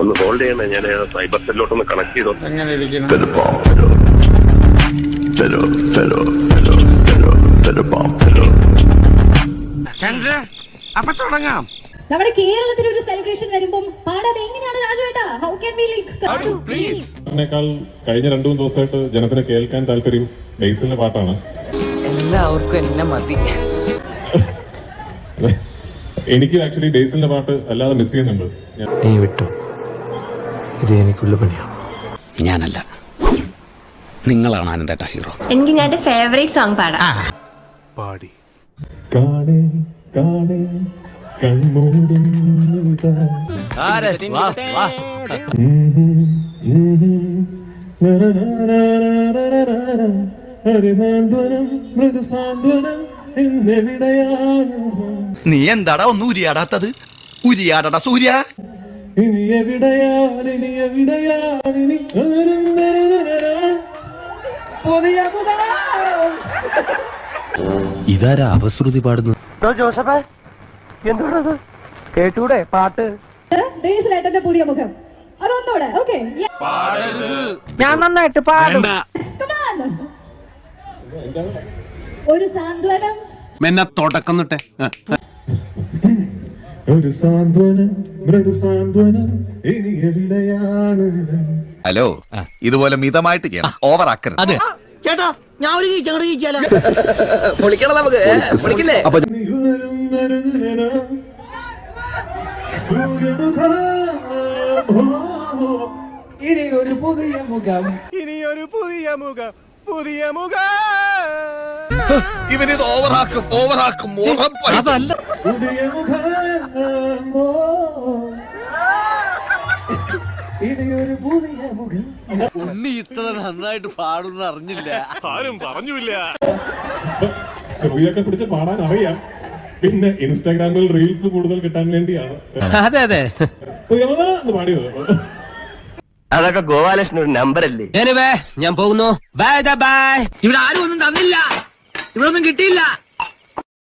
ഒന്ന് ഹോൾഡ് ചെയ്യണേ. ഞാൻ സൈബർ സെല്ലോട്ടൊന്ന് കണക്ട് ചെയ്തോ? എങ്ങനെ ഇരിക്കുന്നു. ചന്ദ്ര അപ്പൊ തുടങ്ങാം. നമ്മുടെ കേരളത്തിൽ ഒരു സെലിബ്രേഷൻ വരുമ്പോൾ പാടാതെ എങ്ങനെയാണ് രാജുവേട്ടാ? ഹൗ ക്യാൻ വി പ്ലീസ് അതിനേക്കാൾ കഴിഞ്ഞ രണ്ടു മൂന്ന് ദിവസമായിട്ട് ജനത്തിന് കേൾക്കാൻ താല്പര്യം ബേസിലെ പാട്ടാണ്. എല്ലാവർക്കും എന്നെ മതി. എനിക്ക് ആക്ച്വലി ബേസിലിന്റെ പാട്ട് അല്ലാതെ മിസ് ചെയ്യുന്നുണ്ട്. നീ വിട്ടു. ഇത് എനിക്കുള്ള പണിയാണ് ഞാനല്ല. നിങ്ങളാണ് ആനന്ദേട്ട ഹീറോ. എനിക്ക് ഞാൻ ഫേവറേറ്റ് സോങ് പാടാം. പാടി. കാണേ കാണേ കൺമൂടും നീ എന്താടാ ഒന്ന് ഉരിയാടാത്തത്? ഉരിയാടടാ സൂര്യ. ഇനി എവിടെയാണ് ഇനി എവിടെയാണ് ഇനി നരനരനാ. ഇതാരാ അപശ്രുതി പാടുന്നു ബേസിലേട്ടന്റെ പുതിയ മുഖം. അതൊന്നൂടെ ഓക്കെ. ഞാൻ നന്നായിട്ട് പാടും. ഒരു സാന്ത്വനം. മെന്നെ തുടക്കം തൊട്ടെ. ഒരു സാന്ത്വനം മൃദു സാന്ത്വനം ഇനി എവിടെയാണ്? ഹലോ ഇതുപോലെ മിതമായിട്ട് ചെയ്യണം. ഓവർ ആക്കരുത്. ചേട്ടാ ഞാൻ ഒരു ഇനി ഉണരും ഇനി ഒരു പുതിയ മുഖം. ഇനി ഒരു പുതിയ മുഖം. പുതിയ മുഖം. ഓ, ഓവറാക്കും ഓവറാക്കും മുഖം ഉണ്ണി ഇത്ര നന്നായിട്ട് പാടുന്ന അറിഞ്ഞില്ല. ആരും പറഞ്ഞില്ല ശ്രുതിയൊക്കെ പിടിച്ച് പാടാൻ അറിയാം. പിന്നെ ഇൻസ്റ്റാഗ്രാമിൽ റീൽസ് കൂടുതൽ കിട്ടാൻ വേണ്ടിയാണ്. അതെ അതെ. പാടിയത്? അതൊക്കെ ഗോപാലകൃഷ്ണൻ ഒരു നമ്പർ അല്ലേ? ഞാൻ പോകുന്നു. ബൈ ബൈ ഇവിടെ ആരും ഒന്നും തന്നില്ല. ഇവിടെ ഒന്നും കിട്ടിയില്ല.